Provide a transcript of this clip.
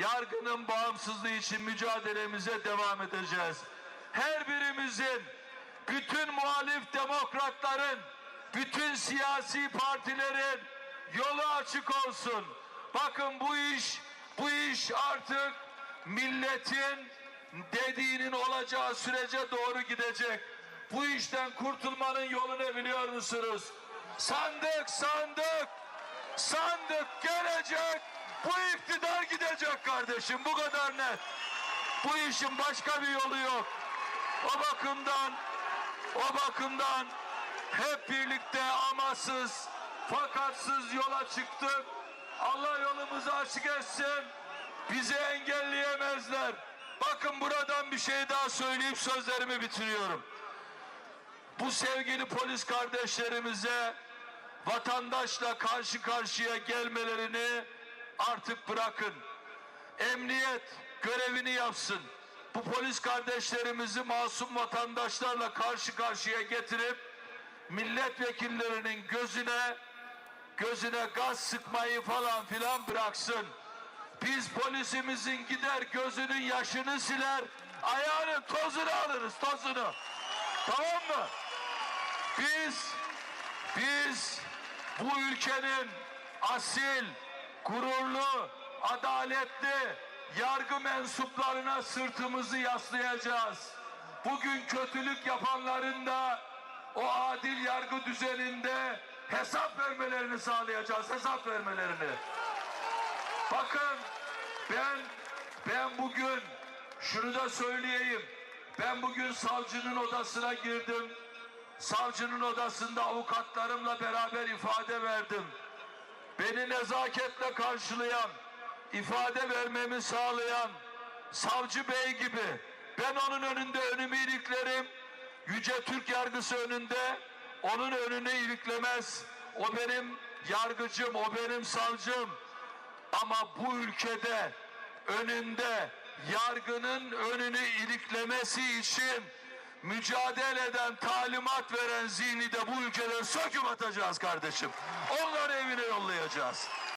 yargının bağımsızlığı için mücadelemize devam edeceğiz. Her birimizin, bütün muhalif demokratların, bütün siyasi partilerin yolu açık olsun. Bakın bu iş, bu iş artık milletin dediğinin olacağı sürece doğru gidecek. Bu işten kurtulmanın yolu ne biliyor musunuz? Sandık, sandık, sandık gelecek. Bu iktidar gidecek kardeşim. Bu kadar net. Bu işin başka bir yolu yok. O bakımdan, o bakımdan hep birlikte amasız, fakatsız yola çıktık. Allah yolumuzu açık etsin. Bizi engelleyemezler. Bakın buradan bir şey daha söyleyip sözlerimi bitiriyorum. Bu sevgili polis kardeşlerimize vatandaşla karşı karşıya gelmelerini artık bırakın. Emniyet görevini yapsın. Bu polis kardeşlerimizi masum vatandaşlarla karşı karşıya getirip milletvekillerinin gözüne gözüne gaz sıkmayı falan filan bıraksın. Biz polisimizin gider gözünün yaşını siler, ayağının tozunu alırız, tozunu. Tamam mı? Biz, biz bu ülkenin asil, gururlu, adaletli yargı mensuplarına sırtımızı yaslayacağız. Bugün kötülük yapanların da o adil yargı düzeninde hesap vermelerini sağlayacağız, hesap vermelerini. Bakın ben ben bugün şunu da söyleyeyim. Ben bugün savcının odasına girdim. Savcının odasında avukatlarımla beraber ifade verdim. Beni nezaketle karşılayan, ifade vermemi sağlayan savcı bey gibi ben onun önünde önümü iliklerim. Yüce Türk yargısı önünde onun önünü iliklemez. O benim yargıcım, o benim savcım. Ama bu ülkede önünde yargının önünü iliklemesi için mücadele eden, talimat veren zihni de bu ülkeden söküp atacağız kardeşim. Onları evine yollayacağız.